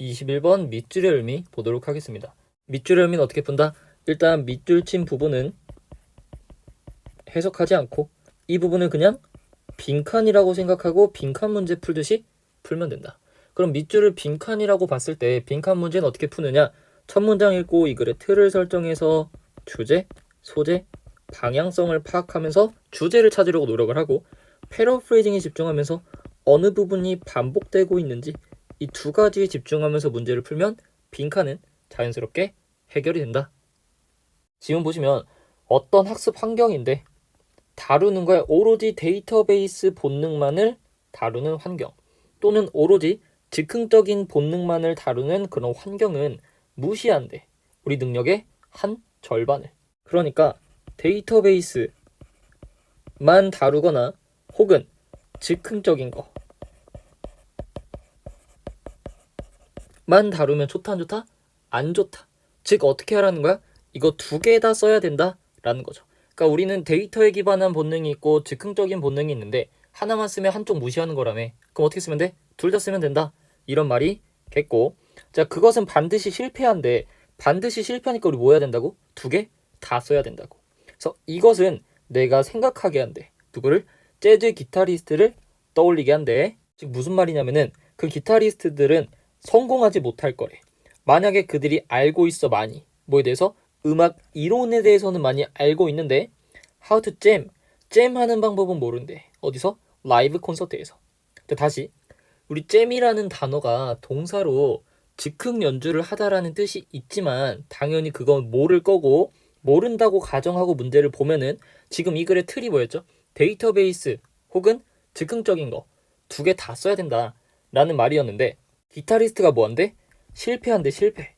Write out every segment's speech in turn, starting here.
21번 밑줄의 의미 보도록 하겠습니다. 밑줄의 의미는 어떻게 푼다? 일단 밑줄 친 부분은 해석하지 않고 이 부분은 그냥 빈칸이라고 생각하고 빈칸 문제 풀듯이 풀면 된다. 그럼 밑줄을 빈칸이라고 봤을 때 빈칸 문제는 어떻게 푸느냐? 첫 문장 읽고 이 글의 틀을 설정해서 주제, 소재, 방향성을 파악하면서 주제를 찾으려고 노력을 하고 패러프레이징에 집중하면서 어느 부분이 반복되고 있는지 이 두 가지에 집중하면서 문제를 풀면 빈칸은 자연스럽게 해결이 된다. 지금 보시면 어떤 학습 환경인데 다루는 거야 오로지 데이터베이스 본능만을 다루는 환경 또는 오로지 즉흥적인 본능만을 다루는 그런 환경은 무시한대 우리 능력의 한 절반을 그러니까 데이터베이스만 다루거나 혹은 즉흥적인 거 만 다루면 좋다 안 좋다? 안 좋다. 즉 어떻게 하라는 거야? 이거 두 개 다 써야 된다라는 거죠. 그러니까 우리는 데이터에 기반한 본능이 있고 즉흥적인 본능이 있는데 하나만 쓰면 한쪽 무시하는 거라며. 그럼 어떻게 쓰면 돼? 둘 다 쓰면 된다. 이런 말이 겠고. 자, 그것은 반드시 실패한데 반드시 실패하니까 우리 뭐 해야 된다고? 두 개 다 써야 된다고. 그래서 이것은 내가 생각하게 한대. 누구를? 재즈 기타리스트를 떠올리게 한대. 즉 무슨 말이냐면은 그 기타리스트들은 성공하지 못할 거래. 만약에 그들이 알고 있어 많이 뭐에 대해서 음악 이론에 대해서는 많이 알고 있는데 how to jam 잼 하는 방법은 모른대. 어디서? 라이브 콘서트에서. 다시 우리 잼이라는 단어가 동사로 즉흥 연주를 하다라는 뜻이 있지만 당연히 그건 모를 거고 모른다고 가정하고 문제를 보면은 지금 이 글의 틀이 뭐였죠? 데이터베이스 혹은 즉흥적인 거 두 개 다 써야 된다라는 말이었는데 기타리스트가 뭐한대? 실패한대 실패.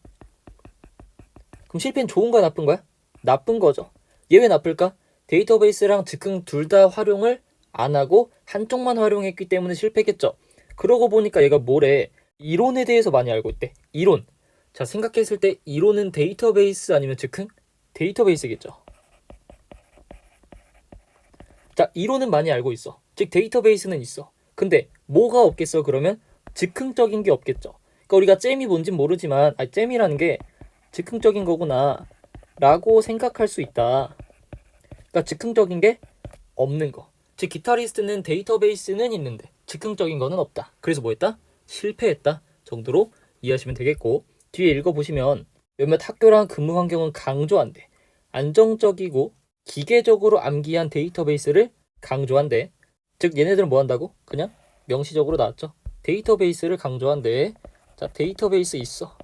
그럼 실패는 좋은 거야 나쁜 거야? 나쁜 거죠. 얘 왜 나쁠까? 데이터베이스랑 즉흥 둘 다 활용을 안 하고 한쪽만 활용했기 때문에 실패겠죠. 그러고 보니까 얘가 뭐래? 이론에 대해서 많이 알고 있대. 이론. 자 생각했을 때 이론은 데이터베이스 아니면 즉흥? 데이터베이스겠죠. 자 이론은 많이 알고 있어. 즉 데이터베이스는 있어. 근데 뭐가 없겠어 그러면 즉흥적인 게 없겠죠. 그러니까 우리가 잼이 뭔진 모르지만 아 잼이라는 게 즉흥적인 거구나 라고 생각할 수 있다. 그러니까 즉흥적인 게 없는 거. 즉 기타리스트는 데이터베이스는 있는데 즉흥적인 거는 없다. 그래서 뭐 했다? 실패했다 정도로 이해하시면 되겠고 뒤에 읽어보시면 몇몇 학교랑 근무 환경은 강조한대. 안정적이고 기계적으로 암기한 데이터베이스를 강조한대. 즉 얘네들은 뭐 한다고? 그냥 명시적으로 나왔죠. 데이터베이스를 강조한대. 자, 데이터베이스 있어.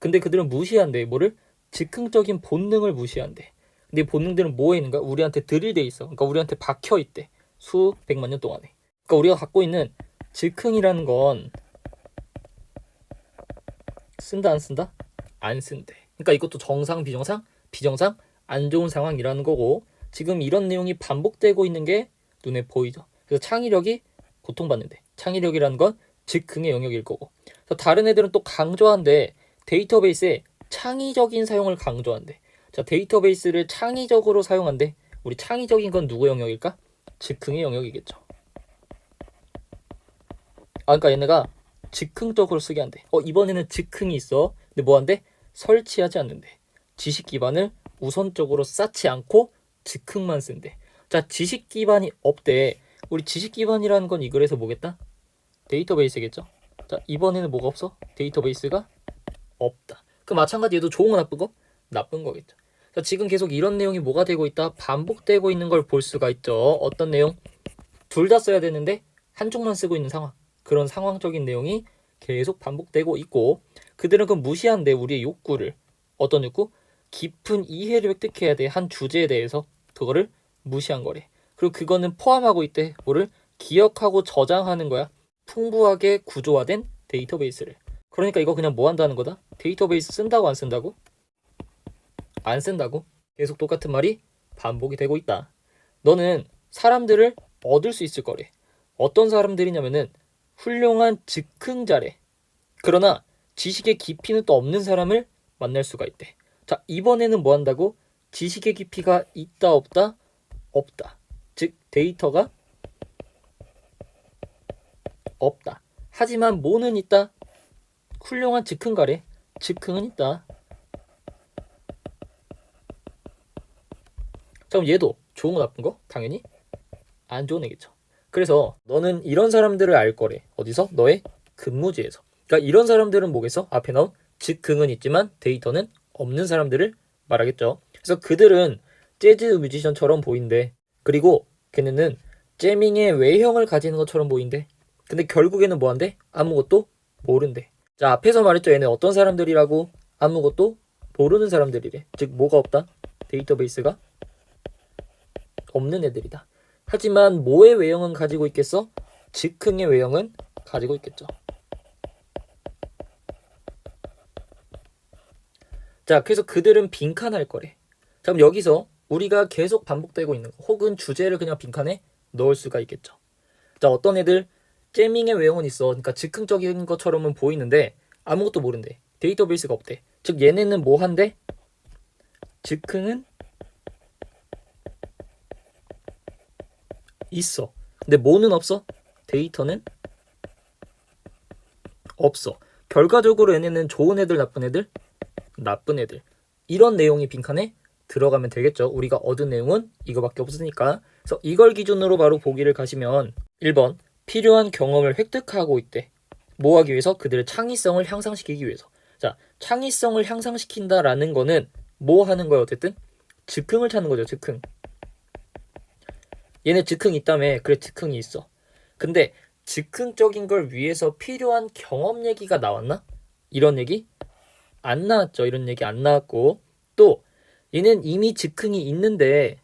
근데 그들은 무시한대. 뭐를? 즉흥적인 본능을 무시한대. 근데 이 본능들은 뭐에 있는가? 우리한테 들이돼 있어. 그러니까 우리한테 박혀 있대. 수백만 년 동안에. 그러니까 우리가 갖고 있는 즉흥이라는 건 쓴다 안 쓴다? 안 쓴대. 그러니까 이것도 정상 비정상 비정상 안 좋은 상황이라는 거고 지금 이런 내용이 반복되고 있는 게 눈에 보이죠. 그래서 창의력이 고통받는데 창의력이라는 건 즉흥의 영역일 거고 다른 애들은 또 강조한데 데이터베이스에 창의적인 사용을 강조한대. 자 데이터베이스를 창의적으로 사용한대. 우리 창의적인 건 누구 영역일까? 즉흥의 영역이겠죠. 아 그러니까 얘네가 즉흥적으로 쓰게 한대. 어 이번에는 즉흥이 있어. 근데 뭐 한대? 설치하지 않는데. 지식 기반을 우선적으로 쌓지 않고 즉흥만 쓴대. 자 지식 기반이 없대. 우리 지식 기반이라는 건 이 글에서 뭐겠다? 데이터베이스겠죠? 자, 이번에는 뭐가 없어? 데이터베이스가 없다. 그 마찬가지 얘도 좋은 거 나쁜 거? 나쁜 거겠죠. 자, 지금 계속 이런 내용이 뭐가 되고 있다? 반복되고 있는 걸 볼 수가 있죠. 어떤 내용? 둘 다 써야 되는데 한쪽만 쓰고 있는 상황. 그런 상황적인 내용이 계속 반복되고 있고 그들은 그 무시한데 우리의 욕구를 어떤 욕구? 깊은 이해를 획득해야 돼. 한 주제에 대해서 그거를 무시한 거래. 그리고 그거는 포함하고 있대. 뭐를 기억하고 저장하는 거야. 풍부하게 구조화된 데이터베이스를. 그러니까 이거 그냥 뭐 한다는 거다? 데이터베이스 쓴다고 안 쓴다고? 안 쓴다고? 계속 똑같은 말이 반복이 되고 있다. 너는 사람들을 얻을 수 있을 거래. 어떤 사람들이냐면은 훌륭한 즉흥자래. 그러나 지식의 깊이는 또 없는 사람을 만날 수가 있대. 자, 이번에는 뭐 한다고? 지식의 깊이가 있다 없다? 없다. 즉 데이터가 없다. 하지만 뭐는 있다? 훌륭한 즉흥 가래. 즉흥은 있다. 자, 그럼 얘도 좋은 거 나쁜 거? 당연히 안 좋은 애겠죠. 그래서 너는 이런 사람들을 알 거래. 어디서? 너의 근무지에서. 그러니까 이런 사람들은 뭐겠어? 앞에 나온 즉흥은 있지만 데이터는 없는 사람들을 말하겠죠. 그래서 그들은 재즈 뮤지션처럼 보인대. 그리고 걔네는 재밍의 외형을 가지는 것처럼 보인대. 근데 결국에는 뭐한대? 아무것도 모른대. 자, 앞에서 말했죠. 얘네 어떤 사람들이라고? 아무것도 모르는 사람들이래. 즉, 뭐가 없다? 데이터베이스가 없는 애들이다. 하지만 뭐의 외형은 가지고 있겠어? 즉흥의 외형은 가지고 있겠죠. 자, 그래서 그들은 빈칸할 거래. 자, 그럼 여기서 우리가 계속 반복되고 있는 거, 혹은 주제를 그냥 빈칸에 넣을 수가 있겠죠. 자, 어떤 애들 재밍의 외형은 있어. 그러니까 즉흥적인 것처럼은 보이는데 아무것도 모른대. 데이터베이스가 없대. 즉 얘네는 뭐 한대? 즉흥은 있어. 근데 뭐는 없어? 데이터는 없어. 결과적으로 얘네는 좋은 애들, 나쁜 애들, 나쁜 애들. 이런 내용이 빈칸에 들어가면 되겠죠. 우리가 얻은 내용은 이거밖에 없으니까. 그래서 이걸 기준으로 바로 보기를 가시면 1번 필요한 경험을 획득하고 있대. 뭐 하기 위해서? 그들의 창의성을 향상시키기 위해서. 자, 창의성을 향상시킨다라는 거는 뭐 하는 거야 어쨌든? 즉흥을 찾는 거죠. 즉흥. 얘네 즉흥 있다며. 그래 즉흥이 있어. 근데 즉흥적인 걸 위해서 필요한 경험 얘기가 나왔나? 이런 얘기 안 나왔죠. 이런 얘기 안 나왔고 또 얘는 이미 즉흥이 있는데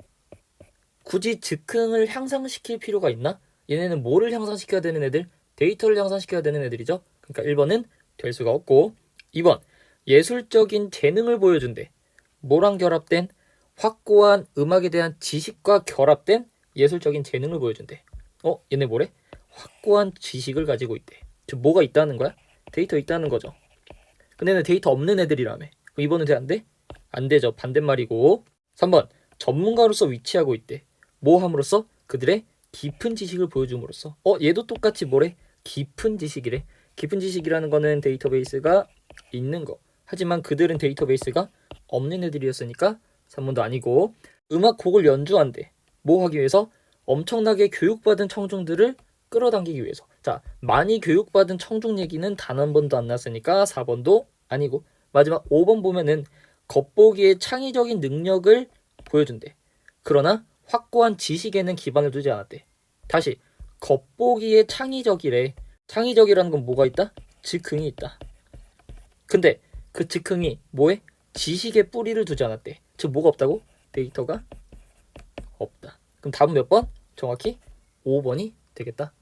굳이 즉흥을 향상시킬 필요가 있나? 얘네는 뭐를 향상시켜야 되는 애들? 데이터를 향상시켜야 되는 애들이죠. 그러니까 1번은 될 수가 없고 2번 예술적인 재능을 보여준대. 뭐랑 결합된 확고한 음악에 대한 지식과 결합된 예술적인 재능을 보여준대. 어? 얘네 뭐래? 확고한 지식을 가지고 있대. 즉 뭐가 있다는 거야? 데이터 있다는 거죠. 근데 얘는 데이터 없는 애들이라며. 그럼 2번은 돼? 안 돼? 안 되죠. 반대말이고. 3번 전문가로서 위치하고 있대. 뭐 함으로써? 그들의 깊은 지식을 보여줌으로써. 어? 얘도 똑같이 뭐래? 깊은 지식이래. 깊은 지식이라는 거는 데이터베이스가 있는 거. 하지만 그들은 데이터베이스가 없는 애들이었으니까 3번도 아니고 음악 곡을 연주한대. 뭐 하기 위해서? 엄청나게 교육받은 청중들을 끌어당기기 위해서. 자, 많이 교육받은 청중 얘기는 단 한 번도 안 났으니까 4번도 아니고 마지막 5번 보면은 겉보기의 창의적인 능력을 보여준대. 그러나 확고한 지식에는 기반을 두지 않았대. 다시 겉보기의 창의적이래. 창의적이라는 건 뭐가 있다? 즉흥이 있다. 근데 그 즉흥이 뭐에? 지식에 뿌리를 두지 않았대. 즉 뭐가 없다고? 데이터가 없다. 그럼 답은 몇 번? 정확히 5번이 되겠다.